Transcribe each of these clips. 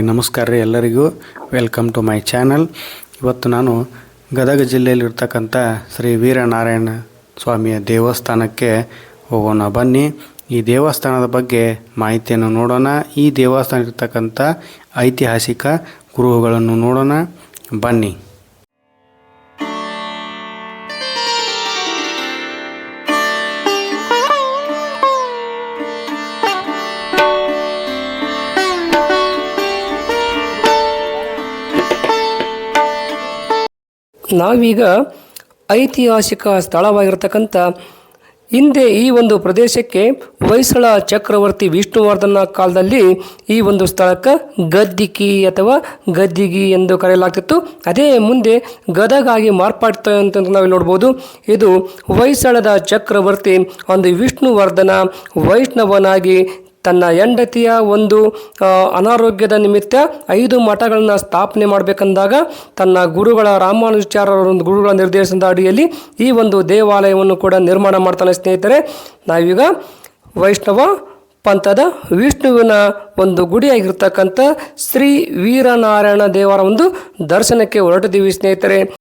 Hi, ನಮಸ್ಕಾರ ರೀ ಎಲ್ಲರಿಗೂ. ವೆಲ್ಕಮ್ ಟು ಮೈ ಚಾನಲ್ ಇವತ್ತು ನಾನು ಗದಗ ಜಿಲ್ಲೆಯಲ್ಲಿರ್ತಕ್ಕಂಥ ಶ್ರೀ ವೀರನಾರಾಯಣ ಸ್ವಾಮಿಯ ದೇವಸ್ಥಾನಕ್ಕೆ ಹೋಗೋಣ. ಬನ್ನಿ, ಈ ದೇವಸ್ಥಾನದ ಬಗ್ಗೆ ಮಾಹಿತಿಯನ್ನು ನೋಡೋಣ. ಈ ದೇವಸ್ಥಾನ ಇರ್ತಕ್ಕಂಥ ಐತಿಹಾಸಿಕ ಗುರುಗಳನ್ನು ನೋಡೋಣ. ಬನ್ನಿ. ನಾವೀಗ ಐತಿಹಾಸಿಕ ಸ್ಥಳವಾಗಿರ್ತಕ್ಕಂಥ ಹಿಂದೆ ಈ ಒಂದು ಪ್ರದೇಶಕ್ಕೆ ಹೊಯ್ಸಳ ಚಕ್ರವರ್ತಿ ವಿಷ್ಣುವರ್ಧನ ಕಾಲದಲ್ಲಿ ಈ ಒಂದು ಸ್ಥಳಕ್ಕೆ ಗದ್ದಿಕಿ ಅಥವಾ ಗದ್ದಿಗಿ ಎಂದು ಕರೆಯಲಾಗ್ತಿತ್ತು. ಅದೇ ಮುಂದೆ ಗದಗಾಗಿ ಮಾರ್ಪಾಡ್ತಾ ಅಂತ ನಾವು ನೋಡ್ಬೋದು. ಇದು ಹೊಯ್ಸಳದ ಚಕ್ರವರ್ತಿ ಒಂದು ವಿಷ್ಣುವರ್ಧನ ವೈಷ್ಣವನಾಗಿ ತನ್ನ ಹೆಂಡತಿಯ ಒಂದು ಅನಾರೋಗ್ಯದ ನಿಮಿತ್ತ ಐದು ಮಠಗಳನ್ನು ಸ್ಥಾಪನೆ ಮಾಡಬೇಕಂದಾಗ ತನ್ನ ಗುರುಗಳ ರಾಮಾನುಜಾಚಾರ್ಯರ ಒಂದು ಗುರುಗಳ ನಿರ್ದೇಶನದ ಅಡಿಯಲ್ಲಿ ಈ ಒಂದು ದೇವಾಲಯವನ್ನು ಕೂಡ ನಿರ್ಮಾಣ ಮಾಡ್ತಾನೆ ಸ್ನೇಹಿತರೆ. ನಾವೀಗ ವೈಷ್ಣವ ಪಂಥದ ವಿಷ್ಣುವಿನ ಒಂದು ಗುಡಿಯಾಗಿರ್ತಕ್ಕಂಥ ಶ್ರೀ ವೀರನಾರಾಯಣ ದೇವರ ಒಂದು ದರ್ಶನಕ್ಕೆ ಹೊರಟಿದ್ದೀವಿ ಸ್ನೇಹಿತರೆ.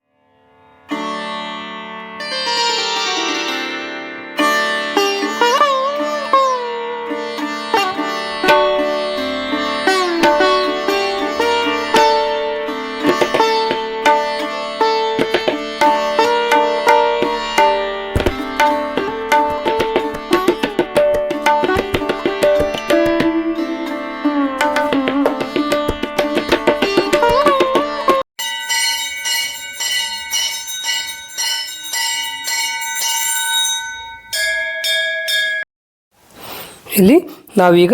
ಇಲ್ಲಿ ನಾವೀಗ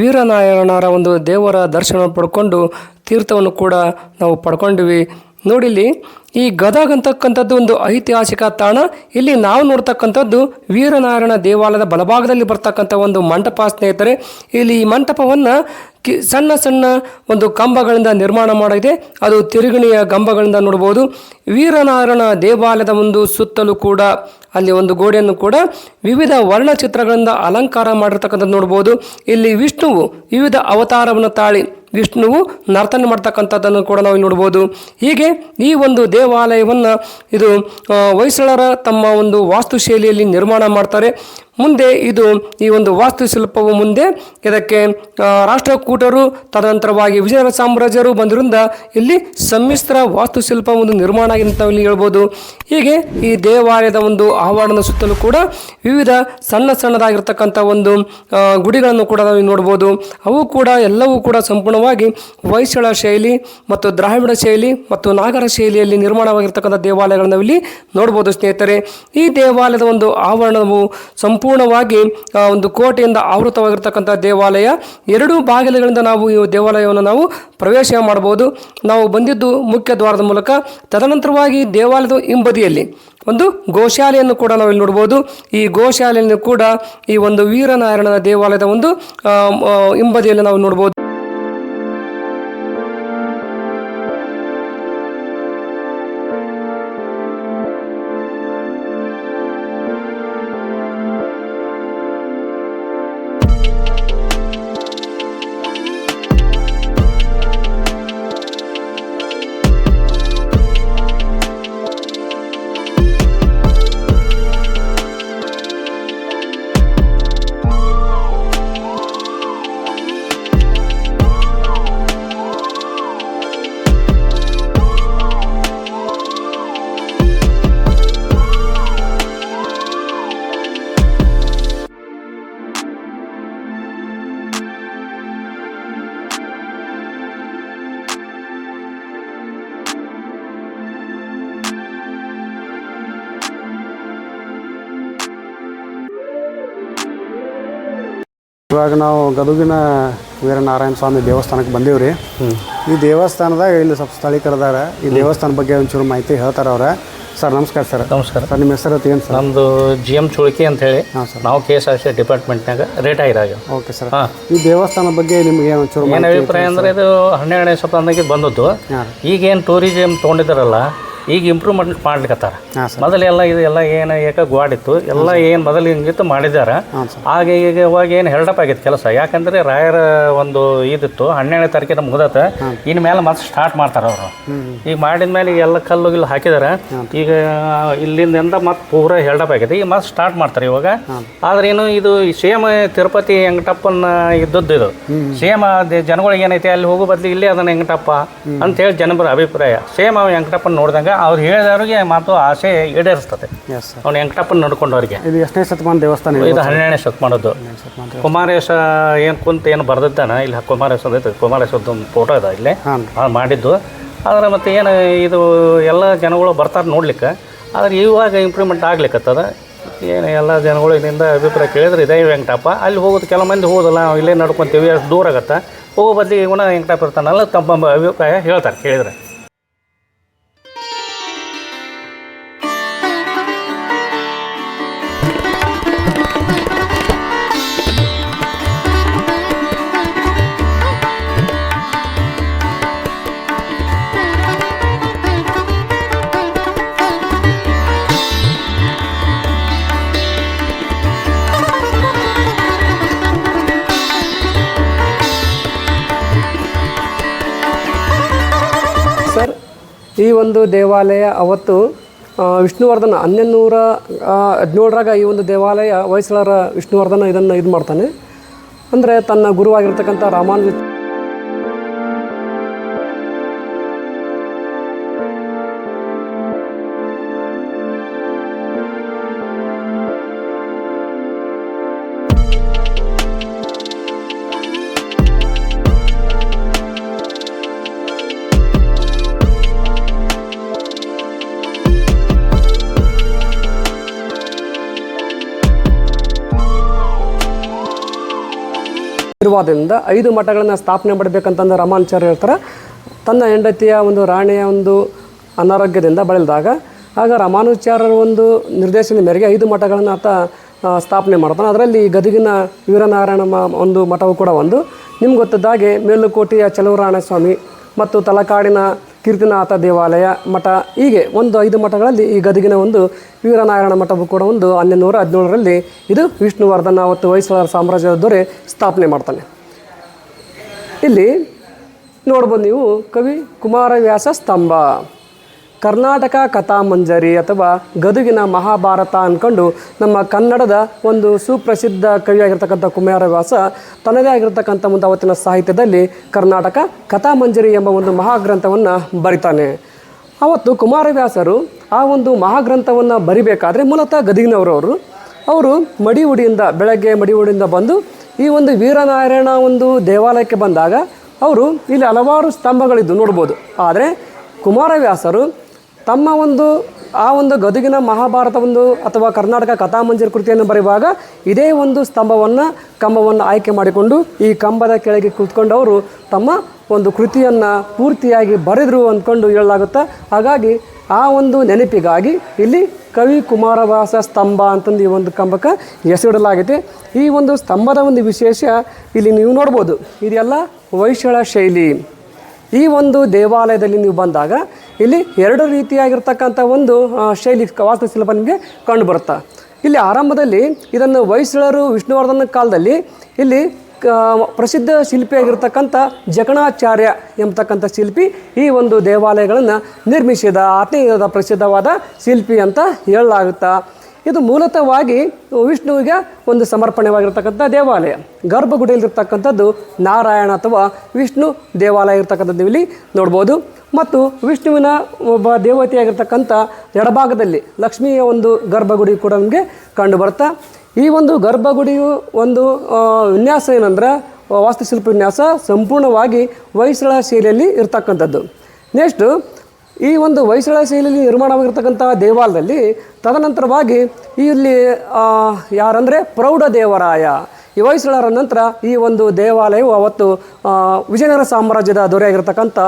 ವೀರನಾರಾಯಣರ ಒಂದು ದೇವರ ದರ್ಶನ ಪಡ್ಕೊಂಡು ತೀರ್ಥವನ್ನು ಕೂಡ ನಾವು ಪಡ್ಕೊಂಡ್ವಿ. ನೋಡಿಲ್ಲಿ ಈ ಗದಗ ಅಂತಕ್ಕಂಥದ್ದು ಒಂದು ಐತಿಹಾಸಿಕ ತಾಣ. ಇಲ್ಲಿ ನಾವು ನೋಡ್ತಕ್ಕಂಥದ್ದು ವೀರನಾರಾಯಣ ದೇವಾಲಯದ ಬಲಭಾಗದಲ್ಲಿ ಬರ್ತಕ್ಕಂಥ ಒಂದು ಮಂಟಪ ಸ್ನೇಹಿತರೆ. ಇಲ್ಲಿ ಈ ಮಂಟಪವನ್ನು ಕಿ ಸಣ್ಣ ಸಣ್ಣ ಒಂದು ಕಂಬಗಳಿಂದ ನಿರ್ಮಾಣ ಮಾಡಿದೆ ಅದು ತಿರುಗಣಿಯ ಕಂಬಗಳಿಂದ ನೋಡ್ಬೋದು ವೀರನಾರಾಯಣ ದೇವಾಲಯದ ಒಂದು ಸುತ್ತಲೂ ಕೂಡ ಅಲ್ಲಿ ಒಂದು ಗೋಡೆಯನ್ನು ಕೂಡ ವಿವಿಧ ವರ್ಣಚಿತ್ರಗಳಿಂದ ಅಲಂಕಾರ ಮಾಡಿರ್ತಕ್ಕಂಥದ್ದು ನೋಡ್ಬೋದು ಇಲ್ಲಿ ವಿಷ್ಣುವು ವಿವಿಧ ಅವತಾರವನ್ನು ತಾಳಿ ವಿಷ್ಣುವು ನರ್ತನೆ ಮಾಡ್ತಕ್ಕಂಥದ್ದನ್ನು ಕೂಡ ನಾವು ನೋಡ್ಬೋದು. ಹೀಗೆ ಈ ಒಂದು ದೇವಾಲಯವನ್ನು ಇದು ಹೊಯ್ಸಳರ ತಮ್ಮ ಒಂದು ವಾಸ್ತುಶೈಲಿಯಲ್ಲಿ ನಿರ್ಮಾಣ ಮಾಡ್ತಾರೆ. ಮುಂದೆ ಇದು ಈ ಒಂದು ವಾಸ್ತುಶಿಲ್ಪವು ಮುಂದೆ ಇದಕ್ಕೆ ರಾಷ್ಟ್ರಕೂಟರು ತದನಂತರವಾಗಿ ವಿಜಯನಗರ ಸಾಮ್ರಾಜ್ಯರು ಬಂದಿರಿಂದ ಇಲ್ಲಿ ಸಮ್ಮಿಶ್ರ ವಾಸ್ತುಶಿಲ್ಪ ಒಂದು ನಿರ್ಮಾಣ ಆಗಿದೆ ಅಂತ ಇಲ್ಲಿ ಹೇಳ್ಬೋದು. ಹೀಗೆ ಈ ದೇವಾಲಯದ ಒಂದು ಆವರಣದ ಸುತ್ತಲೂ ಕೂಡ ವಿವಿಧ ಸಣ್ಣ ಸಣ್ಣದಾಗಿರ್ತಕ್ಕಂಥ ಒಂದು ಗುಡಿಗಳನ್ನು ಕೂಡ ನಾವು ನೋಡ್ಬೋದು. ಅವು ಕೂಡ ಎಲ್ಲವೂ ಕೂಡ ಸಂಪೂರ್ಣವಾಗಿ ಹೊಯ್ಸಳ ಶೈಲಿ ಮತ್ತು ದ್ರಾವಿಡ ಶೈಲಿ ಮತ್ತು ನಾಗರ ಶೈಲಿಯಲ್ಲಿ ನಿರ್ಮಾಣವಾಗಿರ್ತಕ್ಕಂಥ ದೇವಾಲಯಗಳನ್ನು ಇಲ್ಲಿ ನೋಡ್ಬೋದು ಸ್ನೇಹಿತರೆ. ಈ ದೇವಾಲಯದ ಒಂದು ಆವರಣವು ಸಂಪೂರ್ಣವಾಗಿ ಒಂದು ಕೋಟೆಯಿಂದ ಆವೃತವಾಗಿರ್ತಕ್ಕಂಥ ದೇವಾಲಯ. ಎರಡೂ ಬಾಗಿಲುಗಳಿಂದ ನಾವು ಈ ದೇವಾಲಯವನ್ನು ನಾವು ಪ್ರವೇಶ ಮಾಡಬಹುದು. ನಾವು ಬಂದಿದ್ದು ಮುಖ್ಯ ದ್ವಾರದ ಮೂಲಕ. ತದನಂತರವಾಗಿ ದೇವಾಲಯದ ಹಿಂಬದಿಯಲ್ಲಿ ಒಂದು ಗೋಶಾಲೆಯನ್ನು ಕೂಡ ನಾವು ಇಲ್ಲಿ ನೋಡ್ಬೋದು ಈ ಗೋಶಾಲೆಯನ್ನು ಕೂಡ ಈ ಒಂದು ವೀರನಾರಾಯಣನ ದೇವಾಲಯದ ಒಂದು ಹಿಂಬದಿಯಲ್ಲಿ ನಾವು ನೋಡ್ಬೋದು ಇವಾಗ ನಾವು ಗದುಗಿನ ವೀರನಾರಾಯಣ ಸ್ವಾಮಿ ದೇವಸ್ಥಾನಕ್ಕೆ ಬಂದೀವಿ ರೀ. ಈ ದೇವಸ್ಥಾನದಾಗ ಇಲ್ಲಿ ಸ್ವಲ್ಪ ಸ್ಥಳೀಕರದಾರ ಈ ದೇವಸ್ಥಾನ ಬಗ್ಗೆ ಒಂಚೂರು ಮಾಹಿತಿ ಹೇಳ್ತಾರೆ ಅವ್ರ. ಸರ್ ನಮಸ್ಕಾರ ಸರ್. ನಮಸ್ಕಾರ. ಸರ್ ನಿಮ್ಮ ಹೆಸರು ಏನು ಸರ್? ನಮ್ಮದು ಜಿ ಎಂ ಚುಳ್ಕಿ ಅಂತ ಹೇಳಿ. ನಾವು ಕೆ ಎಸ್ ಆರ್ ಸಿ ಡಿಪಾರ್ಟ್ಮೆಂಟ್ನಾಗ ರೇಟ್ ಓಕೆ ಸರ್. ಹಾಂ. ಈ ದೇವಸ್ಥಾನ ಬಗ್ಗೆ ನಿಮ್ಗೆ ಒಂಚೂರು ಏನು ಅಭಿಪ್ರಾಯ ಅಂದರೆ ಇದು ಹನ್ನೆರಡನೇ ಶತಮಾನದಾಗೆ ಬಂದದ್ದು. ಹಾಂ ಈಗೇನು ಟೂರಿಸಮ್ ತೊಗೊಂಡಿದ್ದಾರಲ್ಲ ಈಗ ಇಂಪ್ರೂವ್ಮೆಂಟ್ ಮಾಡ್ಲಿಕತ್ತಾರ. ಹಾಂ ಸರ್. ಮೊದಲೆಲ್ಲ ಇದು ಎಲ್ಲ ಏನು ಏಕ ಗೋಡಿತ್ತು ಎಲ್ಲ ಏನು ಮೊದಲು ಹಿಂಗಿತ್ತು ಮಾಡಿದಾರ. ಆಗ ಈಗ ಇವಾಗ ಏನು ಹೆಲ್ಡಪ್ ಆಗಿತ್ತು ಕೆಲಸ. ಯಾಕಂದ್ರೆ ರಾಯರ ಒಂದು ಇದಿತ್ತು ಹನ್ನೆರಡನೇ ತಾರೀಕಿನ ಮುಗ್ದತ್ತೆ ಇನ್ ಮೇಲೆ ಮತ್ತೆ ಸ್ಟಾರ್ಟ್ ಮಾಡ್ತಾರೆ ಅವರು. ಈಗ ಮಾಡಿದ ಮೇಲೆ ಈಗ ಎಲ್ಲ ಕಲ್ಲು ಇಲ್ಲಿ ಹಾಕಿದ್ದಾರೆ ಈಗ ಇಲ್ಲಿಂದ ಮತ್ತೆ ಪೂರ ಹೆಲ್ಡಪ್ ಆಗಿದೆ ಈಗ ಮತ್ತೆ ಸ್ಟಾರ್ಟ್ ಮಾಡ್ತಾರೆ ಇವಾಗ. ಆದ್ರೆ ಏನು ಇದು ಸೇಮ್ ತಿರುಪತಿ ವೆಂಕಟಪ್ಪನ ಇದ್ದದ್ದು ಇದು. ಸೇಮ್ ಜನಗಳಿಗೆ ಏನೈತೆ ಅಲ್ಲಿ ಹೋಗೋ ಬದಲು ಇಲ್ಲೇ ಅದನ್ನ ವೆಂಕಟಪ್ಪ ಅಂತೇಳಿ ಜನರ ಅಭಿಪ್ರಾಯ. ಸೇಮ್ ಅವ ನೋಡಿದಂಗೆ ಅವ್ರು ಹೇಳಿದವ್ರಿಗೆ ಮಾತು ಆಸೆ ಈಡೇರಿಸ್ತದೆ. ಎಸ್ ಸರ್ ಅವ್ನು ವೆಂಕಟಪ್ಪನ ನೋಡ್ಕೊಂಡವ್ರಿಗೆ. ಇದು ಎಷ್ಟನೇ ಶತಮಾನ ದೇವಸ್ಥಾನ ಇದು? ಇದು ಹನ್ನೆರಡನೇ ಶತಮಾನದ್ದು. ಕುಮಾರೇಶ ಏನು ಕುಂತ ಏನು ಬರ್ದಿದ್ದಾನ? ಇಲ್ಲಿ ಕುಮಾರೇಶ್ವರ ಐತೆ ಕುಮಾರೇಶ್ವರದ್ದು ಒಂದು ಫೋಟೋ ಇದೆ ಇಲ್ಲಿ. ಹಾಂ. ಆ ಮಾಡಿದ್ದು. ಆದ್ರೆ ಮತ್ತೆ ಏನು ಇದು ಎಲ್ಲ ಜನಗಳು ಬರ್ತಾರೆ ನೋಡ್ಲಿಕ್ಕೆ. ಆದ್ರೆ ಇವಾಗ ಇಂಪ್ರೂವ್ಮೆಂಟ್ ಆಗ್ಲಿಕ್ಕತ್ತದ ಏನು ಎಲ್ಲ ಜನಗಳು ಇದರಿಂದ ಅಭಿಪ್ರಾಯ ಕೇಳಿದ್ರೆ ಇದೇ ವೆಂಕಟಪ್ಪ. ಅಲ್ಲಿ ಹೋಗೋದು ಕೆಲವು ಮಂದಿ ಹೋಗೋದಲ್ಲ ನಾವು ಇಲ್ಲೇ ನಡ್ಕೊತೀವಿ ಅಷ್ಟು ದೂರ ಆಗತ್ತೆ. ಹೋಗೋ ಬದಲಿಗೆ ಇವನ ವೆಂಕಟಪ್ಪ ಇರ್ತಾನಲ್ಲ ತಮ್ಮ ಅಭಿಪ್ರಾಯ ಹೇಳ್ತಾರೆ ಕೇಳಿದ್ರೆ. ಈ ಒಂದು ದೇವಾಲಯ ಅವತ್ತು ವಿಷ್ಣುವರ್ಧನ ಹನ್ನೆರಡುನೂರ ನೂರ ಹದಿನೇಳರಾಗ ಈ ಒಂದು ದೇವಾಲಯ ಹೊಯ್ಸಳರ ವಿಷ್ಣುವರ್ಧನ ಇದನ್ನು ಇದು ಮಾಡ್ತಾನೆ ಅಂದರೆ ತನ್ನ ಗುರುವಾಗಿರ್ತಕ್ಕಂಥ ರಾಮಾನುಜ ಆಶೀರ್ವಾದದಿಂದ ಐದು ಮಠಗಳನ್ನು ಸ್ಥಾಪನೆ ಮಾಡಬೇಕಂತಂದು ರಾಮಾನುಚಾರ್ಯ ಹೇಳ್ತಾರೆ. ತನ್ನ ಹೆಂಡತಿಯ ಒಂದು ರಾಣಿಯ ಒಂದು ಅನಾರೋಗ್ಯದಿಂದ ಬಳಲಿದಾಗ, ಆಗ ರಾಮಾನುಚಾರ್ಯರ ಒಂದು ನಿರ್ದೇಶನದ ಮೇರೆಗೆ ಐದು ಮಠಗಳನ್ನು ಆತ ಸ್ಥಾಪನೆ ಮಾಡ್ತಾನೆ. ಅದರಲ್ಲಿ ಗದಗಿನ ವೀರನಾರಾಯಣ ಒಂದು ಮಠವು ಕೂಡ ಒಂದು. ನಿಮ್ಗೆ ಹಾಗೆ ಮೇಲುಕೋಟೆಯ ಚಲುವರಾಯಣ ಸ್ವಾಮಿ ಮತ್ತು ತಲಕಾಡಿನ ಕೀರ್ತಿನಾಥ ದೇವಾಲಯ ಮಠ. ಹೀಗೆ ಒಂದು ಐದು ಮಠಗಳಲ್ಲಿ ಈ ಗದಗಿನ ಒಂದು ವೀರನಾರಾಯಣ ಮಠವು ಕೂಡ ಒಂದು ಹನ್ನೆರಡು ನೂರ ಹದಿನೇಳರಲ್ಲಿ ಇದು ವಿಷ್ಣುವರ್ಧನ ಮತ್ತು ಹೊಯ್ಸಳರ ಸಾಮ್ರಾಜ್ಯದ ದೊರೆ ಸ್ಥಾಪನೆ ಮಾಡ್ತಾನೆ. ಇಲ್ಲಿ ನೋಡ್ಬೋದು ನೀವು ಕವಿ ಕುಮಾರವ್ಯಾಸ ಸ್ತಂಭ. ಕರ್ನಾಟಕ ಕಥಾಮಂಜರಿ ಅಥವಾ ಗದುಗಿನ ಮಹಾಭಾರತ ಅಂದ್ಕೊಂಡು ನಮ್ಮ ಕನ್ನಡದ ಒಂದು ಸುಪ್ರಸಿದ್ಧ ಕವಿಯಾಗಿರ್ತಕ್ಕಂಥ ಕುಮಾರವ್ಯಾಸ ತನ್ನದೇ ಆಗಿರತಕ್ಕಂಥ ಒಂದು ಅವತ್ತಿನ ಸಾಹಿತ್ಯದಲ್ಲಿ ಕರ್ನಾಟಕ ಕಥಾಮಂಜರಿ ಎಂಬ ಒಂದು ಮಹಾಗ್ರಂಥವನ್ನು ಬರಿತಾನೆ. ಅವತ್ತು ಕುಮಾರವ್ಯಾಸರು ಆ ಒಂದು ಮಹಾಗ್ರಂಥವನ್ನು ಬರಿಬೇಕಾದ್ರೆ ಮೂಲತಃ ಗದುಗಿನವರು ಅವರು ಅವರು ಮಡಿಹುಡಿಯಿಂದ ಬೆಳಗ್ಗೆ ಮಡಿವುಡಿಯಿಂದ ಬಂದು ಈ ಒಂದು ವೀರನಾರಾಯಣ ಒಂದು ದೇವಾಲಯಕ್ಕೆ ಬಂದಾಗ, ಅವರು ಇಲ್ಲಿ ಹಲವಾರು ಸ್ತಂಭಗಳಿದ್ದು ನೋಡ್ಬೋದು. ಆದರೆ ಕುಮಾರವ್ಯಾಸರು ತಮ್ಮ ಒಂದು, ಆ ಒಂದು ಗದುಗಿನ ಮಹಾಭಾರತ ಒಂದು ಅಥವಾ ಕರ್ನಾಟಕ ಕಥಾಮಂಜರಿ ಕೃತಿಯನ್ನು ಬರೆಯುವಾಗ ಇದೇ ಒಂದು ಸ್ತಂಭವನ್ನು, ಕಂಬವನ್ನು ಆಯ್ಕೆ ಮಾಡಿಕೊಂಡು ಈ ಕಂಬದ ಕೆಳಗೆ ಕೂತ್ಕೊಂಡು ಅವರು ತಮ್ಮ ಒಂದು ಕೃತಿಯನ್ನು ಪೂರ್ತಿಯಾಗಿ ಬರೆದರು ಅಂದ್ಕೊಂಡು ಹೇಳಲಾಗುತ್ತೆ, ಹಾಗಾಗಿ ಆ ಒಂದು ನೆನಪಿಗಾಗಿ ಇಲ್ಲಿ ಕವಿ ಕುಮಾರವ್ಯಾಸ ಸ್ತಂಭ ಅಂತಂದು ಈ ಒಂದು ಕಂಬಕ್ಕೆ ಹೆಸರಿಡಲಾಗಿದೆ. ಈ ಒಂದು ಸ್ತಂಭದ ಒಂದು ವಿಶೇಷ ಇಲ್ಲಿ ನೀವು ನೋಡ್ಬೋದು, ಇದೆಲ್ಲ ವೈಶಳ ಶೈಲಿ. ಈ ಒಂದು ದೇವಾಲಯದಲ್ಲಿ ನೀವು ಬಂದಾಗ ಇಲ್ಲಿ ಎರಡು ರೀತಿಯಾಗಿರ್ತಕ್ಕಂಥ ಒಂದು ಶೈಲಿ ವಾಸ್ತುಶಿಲ್ಪ ನಿಮಗೆ ಕಂಡುಬರುತ್ತಾ? ಇಲ್ಲಿ ಆರಂಭದಲ್ಲಿ ಇದನ್ನು ಹೊಯ್ಸಳರು ವಿಷ್ಣುವರ್ಧನ ಕಾಲದಲ್ಲಿ ಇಲ್ಲಿ ಪ್ರಸಿದ್ಧ ಶಿಲ್ಪಿಯಾಗಿರ್ತಕ್ಕಂಥ ಜಕಣಾಚಾರ್ಯ ಎಂಬತಕ್ಕಂಥ ಶಿಲ್ಪಿ ಈ ಒಂದು ದೇವಾಲಯಗಳನ್ನು ನಿರ್ಮಿಸಿದ ಆತ್ಮೀಯದ ಪ್ರಸಿದ್ಧವಾದ ಶಿಲ್ಪಿ ಅಂತ ಹೇಳಲಾಗುತ್ತಾ? ಇದು ಮೂಲತಃವಾಗಿ ವಿಷ್ಣುವಿಗೆ ಒಂದು ಸಮರ್ಪಣೆವಾಗಿರ್ತಕ್ಕಂಥ ದೇವಾಲಯ. ಗರ್ಭಗುಡಿಯಲ್ಲಿರ್ತಕ್ಕಂಥದ್ದು ನಾರಾಯಣ ಅಥವಾ ವಿಷ್ಣು ದೇವಾಲಯ ಇರ್ತಕ್ಕಂಥದ್ದು ಇಲ್ಲಿ ನೋಡ್ಬೋದು. ಮತ್ತು ವಿಷ್ಣುವಿನ ಒಬ್ಬ ದೇವತೆಯಾಗಿರ್ತಕ್ಕಂಥ ಎಡಭಾಗದಲ್ಲಿ ಲಕ್ಷ್ಮಿಯ ಒಂದು ಗರ್ಭಗುಡಿ ಕೂಡ ನಮಗೆ ಕಂಡು ಈ ಒಂದು ಗರ್ಭಗುಡಿಯು ಒಂದು ವಿನ್ಯಾಸ ಏನಂದ್ರೆ, ವಾಸ್ತುಶಿಲ್ಪ ವಿನ್ಯಾಸ ಸಂಪೂರ್ಣವಾಗಿ ಹೊಯ್ಸಳ ಶೈಲಿಯಲ್ಲಿ ಇರ್ತಕ್ಕಂಥದ್ದು. ನೆಕ್ಸ್ಟು ಈ ಒಂದು ವೈಸಳ ಶೈಲಿಯಲ್ಲಿ ನಿರ್ಮಾಣವಾಗಿರ್ತಕ್ಕಂಥ ದೇವಾಲಯದಲ್ಲಿ ತದನಂತರವಾಗಿ ಇಲ್ಲಿ ಯಾರಂದರೆ ಪ್ರೌಢ ದೇವರಾಯ ಈ ಹೊಯ್ಸಳರ ನಂತರ ಈ ಒಂದು ದೇವಾಲಯವು ಅವತ್ತು ವಿಜಯನಗರ ಸಾಮ್ರಾಜ್ಯದ ದೊರೆಯಾಗಿರ್ತಕ್ಕಂಥ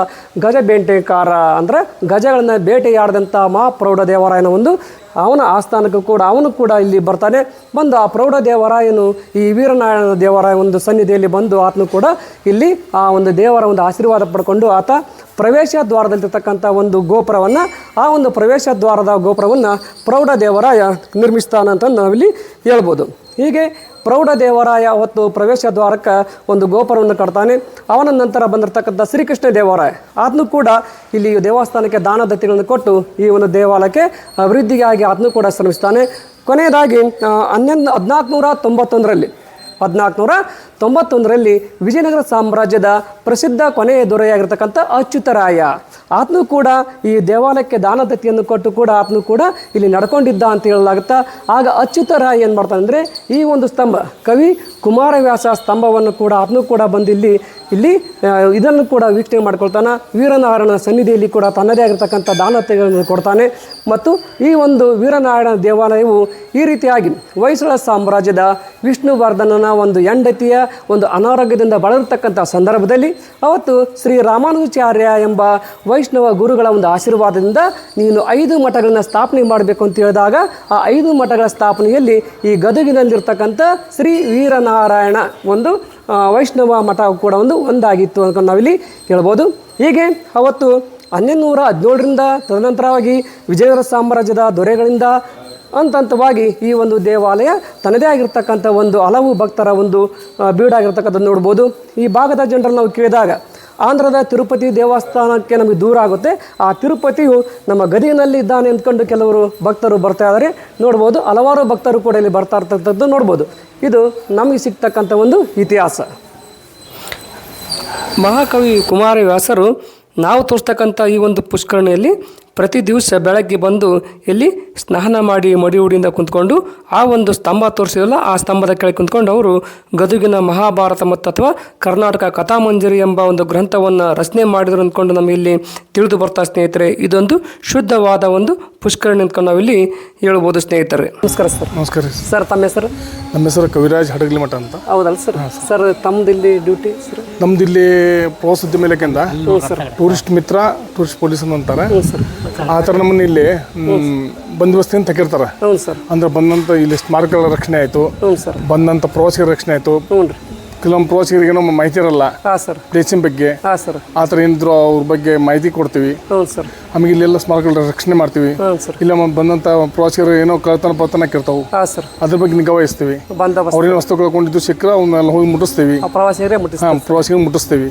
ಗಜ ಬೇಟೆಕಾರ ಅಂದರೆ ಗಜಗಳನ್ನು ಬೇಟೆಯಾಡಿದಂಥ ಮಹಾಪ್ರೌಢ ದೇವರಾಯನ ಒಂದು ಅವನ ಆಸ್ಥಾನಕ್ಕೂ ಕೂಡ, ಅವನು ಕೂಡ ಇಲ್ಲಿ ಬರ್ತಾನೆ. ಬಂದು ಆ ಪ್ರೌಢ ದೇವರಾಯನು, ಈ ವೀರನಾರಾಯಣ ದೇವರಾಯ ಒಂದು ಸನ್ನಿಧಿಯಲ್ಲಿ ಬಂದು ಆತನು ಕೂಡ ಇಲ್ಲಿ ಆ ಒಂದು ದೇವರ ಒಂದು ಆಶೀರ್ವಾದ ಪಡ್ಕೊಂಡು ಆತ ಪ್ರವೇಶ ದ್ವಾರದಲ್ಲಿರ್ತಕ್ಕಂಥ ಒಂದು ಗೋಪುರವನ್ನು, ಆ ಒಂದು ಪ್ರವೇಶ ದ್ವಾರದ ಗೋಪುರವನ್ನು ಪ್ರೌಢ ದೇವರಾಯ ನಿರ್ಮಿಸ್ತಾನಂತ ನಾವಿಲ್ಲಿ ಹೇಳ್ಬೋದು. ಹೀಗೆ ಪ್ರೌಢ ದೇವರಾಯ ಅವತ್ತು ಪ್ರವೇಶ ದ್ವಾರಕ್ಕೆ ಒಂದು ಗೋಪುರವನ್ನು ಕಟ್ತಾನೆ. ಅವನ ನಂತರ ಬಂದಿರತಕ್ಕಂಥ ಶ್ರೀಕೃಷ್ಣ ದೇವರಾಯ. ಆತನು ಕೂಡ ಇಲ್ಲಿ ದೇವಸ್ಥಾನಕ್ಕೆ ದಾನ ದತ್ತಿಗಳನ್ನು ಕೊಟ್ಟು ಈ ಒಂದು ದೇವಾಲಯಕ್ಕೆ ಅಭಿವೃದ್ಧಿಗಾಗಿ ಆತನು ಕೂಡ ಶ್ರಮಿಸ್ತಾನೆ. ಕೊನೆಯದಾಗಿ ಹನ್ನೊಂದು ಹದಿನಾಲ್ಕು ನೂರ ತೊಂಬತ್ತೊಂದರಲ್ಲಿ ಹದಿನಾಲ್ಕುನೂರ ತೊಂಬತ್ತೊಂದರಲ್ಲಿ ವಿಜಯನಗರ ಸಾಮ್ರಾಜ್ಯದ ಪ್ರಸಿದ್ಧ ಕೊನೆಯ ದೊರೆಯಾಗಿರ್ತಕ್ಕಂಥ ಅಚ್ಯುತರಾಯ. ಆತನು ಕೂಡ ಈ ದೇವಾಲಯಕ್ಕೆ ದಾನದತ್ತಿಯನ್ನು ಕೊಟ್ಟು ಕೂಡ ಆತನು ಕೂಡ ಇಲ್ಲಿ ನಡ್ಕೊಂಡಿದ್ದ ಅಂತ ಹೇಳಲಾಗುತ್ತಾ, ಆಗ ಅಚ್ಯುತರಾಯ ಏನು ಮಾಡ್ತಾನೆ ಅಂದರೆ ಈ ಒಂದು ಸ್ತಂಭ, ಕವಿ ಕುಮಾರವ್ಯಾಸ ಸ್ತಂಭವನ್ನು ಕೂಡ ಆತನು ಕೂಡ ಬಂದು ಇಲ್ಲಿ ಇದನ್ನು ಕೂಡ ವೀಕ್ಷಣೆ ಮಾಡ್ಕೊಳ್ತಾನೆ. ವೀರನಾರಾಯಣ ಸನ್ನಿಧಿಯಲ್ಲಿ ಕೂಡ ತನ್ನದೇ ಆಗಿರ್ತಕ್ಕಂಥ ದಾನತೆಗಳನ್ನು ಕೊಡ್ತಾನೆ. ಮತ್ತು ಈ ಒಂದು ವೀರನಾರಾಯಣ ದೇವಾಲಯವು ಈ ರೀತಿಯಾಗಿ ಹೊಯ್ಸಳ ಸಾಮ್ರಾಜ್ಯದ ವಿಷ್ಣುವರ್ಧನನ ಒಂದು ಹೆಂಡತಿಯ ಒಂದು ಅನಾರೋಗ್ಯದಿಂದ ಬಳಲಿರ್ತಕ್ಕಂಥ ಸಂದರ್ಭದಲ್ಲಿ ಅವತ್ತು ಶ್ರೀ ರಾಮಾನುಜಾಚಾರ್ಯ ಎಂಬ ವೈಷ್ಣವ ಗುರುಗಳ ಒಂದು ಆಶೀರ್ವಾದದಿಂದ ನೀನು ಐದು ಮಠಗಳನ್ನು ಸ್ಥಾಪನೆ ಮಾಡಬೇಕು ಅಂತ ಹೇಳಿದಾಗ ಆ ಐದು ಮಠಗಳ ಸ್ಥಾಪನೆಯಲ್ಲಿ ಈ ಗದಗಿನಲ್ಲಿರ್ತಕ್ಕಂಥ ಶ್ರೀ ವೀರನಾರಾಯಣ ಒಂದು ವೈಷ್ಣವ ಮಠ ಕೂಡ ಒಂದು ಒಂದಾಗಿತ್ತು ಅಂತ ನಾವಿಲ್ಲಿ ಹೇಳ್ಬೋದು. ಹೀಗೆ ಅವತ್ತು ಹನ್ನೆರಡು ನೂರ ಹದಿನೇಳರಿಂದ ತದನಂತರವಾಗಿ ವಿಜಯನಗರ ಸಾಮ್ರಾಜ್ಯದ ದೊರೆಗಳಿಂದ ಹಂತ ಹಂತವಾಗಿ ಈ ಒಂದು ದೇವಾಲಯ ತನ್ನದೇ ಆಗಿರ್ತಕ್ಕಂಥ ಒಂದು ಹಲವು ಭಕ್ತರ ಒಂದು ಬೀಡಾಗಿರ್ತಕ್ಕಂಥದ್ದು ನೋಡ್ಬೋದು. ಈ ಭಾಗದ ಜನರನ್ನು ನಾವು ಕೇಳಿದಾಗ ಆಂಧ್ರದ ತಿರುಪತಿ ದೇವಸ್ಥಾನಕ್ಕೆ ನಮಗೆ ದೂರ ಆಗುತ್ತೆ. ಆ ತಿರುಪತಿಯು ನಮ್ಮ ಗದಿನಲ್ಲಿ ಇದ್ದಾನೆ ಅಂದ್ಕೊಂಡು ಕೆಲವರು ಭಕ್ತರು ಬರ್ತಾ ಇದ್ದಾರೆ ನೋಡ್ಬೋದು, ಹಲವಾರು ಭಕ್ತರು ಕೂಡ ಇಲ್ಲಿ ಬರ್ತಾ ಇರ್ತಕ್ಕಂಥದ್ದು ನೋಡ್ಬೋದು. ಇದು ನಮಗೆ ಸಿಗ್ತಕ್ಕಂಥ ಒಂದು ಇತಿಹಾಸ. ಮಹಾಕವಿ ಕುಮಾರವ್ಯಾಸರು ನಾವು ತೋರಿಸ್ತಕ್ಕಂಥ ಈ ಒಂದು ಪುಷ್ಕರಣಿಯಲ್ಲಿ ಪ್ರತಿ ದಿವಸ ಬೆಳಗ್ಗೆ ಬಂದು ಇಲ್ಲಿ ಸ್ನಾನ ಮಾಡಿ ಮಡಿ ಉಡಿಯಿಂದ ಕುಂತ್ಕೊಂಡು ಆ ಒಂದು ಸ್ತಂಭ ತೋರಿಸಿದಲ್ಲ ಆ ಸ್ತಂಭದ ಕೆಳಗೆ ಕುಂತ್ಕೊಂಡು ಅವರು ಗದುಗಿನ ಮಹಾಭಾರತ ಮತ್ತು ಅಥವಾ ಕರ್ನಾಟಕ ಕಥಾಮಂಜರಿ ಎಂಬ ಒಂದು ಗ್ರಂಥವನ್ನು ರಚನೆ ಮಾಡಿದ್ರು ಅಂದ್ಕೊಂಡು ನಮಗೆ ಇಲ್ಲಿ ತಿಳಿದು ಬರ್ತಾ ಸ್ನೇಹಿತರೆ ಇದೊಂದು ಶುದ್ಧವಾದ ಒಂದು ಪುಷ್ಕರಣಿ ಅಂದ್ಕೊಂಡು ನಾವಿಲ್ಲಿ ಹೇಳ್ಬೋದು ಸ್ನೇಹಿತರೆ. ನಮಸ್ಕಾರ ಸರ್. ನಮಸ್ಕಾರ ಸರ್. ತಮ್ಮ ಹೆಸರು? ನಮ್ಮ ಹೆಸರು ಕವಿರಾಜ್ ಹಡಗಲಿ ಮಠ ಅಂತ. ಹೌದಲ್ಲ ಸರ್. ಸರ್. ತಮ್ಮದು ಇಲ್ಲಿ ಡ್ಯೂಟಿ ಸರ್? ನಮ್ದು ಇಲ್ಲಿ ಪ್ರವಾಸೋದ್ಯಮ ಇಲಾಖೆಯಿಂದ ಟೂರಿಸ್ಟ್ ಮಿತ್ರ ಟೂರಿಸ್ಟ್ ಪೊಲೀಸ್ ಅಂತಾರೆ. ಸರ್. ಆ ಥರ ನಮ್ಮನ್ನ ಇಲ್ಲಿ ಮ್, ಬಂದೋಬಸ್ತಿ ಅಂತ ತಗಿರ್ತಾರೆ. ಹ್ಞೂ ಸರ್. ಅಂದ್ರೆ ಬಂದಂಥ ಇಲ್ಲಿ ಸ್ಮಾರಕಗಳ ರಕ್ಷಣೆ ಆಯಿತು. ಹ್ಞೂ ಸರ್. ಬಂದಂಥ ಪ್ರವಾಸಿಗರ ರಕ್ಷಣೆ ಆಯಿತು. ಹ್ಞೂ ರೀ. ಕೆಲವೊಂದು ಪ್ರವಾಸಿಗರಿಗೆ ನಮ್ಮ ಮಾಹಿತಿ ಇರಲ್ಲ. ಹಾಂ ಸರ್. ಪ್ಲೇಸಿನ ಬಗ್ಗೆ. ಹಾಂ ಸರ್. ಆ ಥರ ಏನಿದ್ರು ಅವ್ರ ಬಗ್ಗೆ ಮಾಹಿತಿ ಕೊಡ್ತೀವಿ. ಹ್ಞೂ ಸರ್. ನಮಗೆ ಇಲ್ಲೆಲ್ಲ ಸ್ಮಾರಕಗಳ ರಕ್ಷಣೆ ಮಾಡ್ತೀವಿ. ಹ್ಞೂ ಸರ್. ಇಲ್ಲ ಮ- ಬಂದಂಥ ಪ್ರವಾಸಿಗರು ಏನೋ ಕಳ್ತನ ಪತನ ಇರ್ತಾವೆ ಹಾಂ ಸರ್. ಅದ್ರ ಬಗ್ಗೆ ನಿಗಾ ವಹಿಸ್ತೀವಿ. ಬಂದೋಬಸ್ತ್. ಅವ್ರೇನು ವಸ್ತು ಕಳ್ಕೊಂಡಿದ್ದು ಸಿಕ್ಕರೆ ಅವನ್ನೆಲ್ಲ ಹೋಗಿ ಮುಟ್ಟಿಸ್ತೀವಿ. ಆ ಪ್ರವಾಸಿಗರೇ ಹಾಂ ಪ್ರವಾಸಿಗರು ಮುಟ್ಟಿಸ್ತೀವಿ.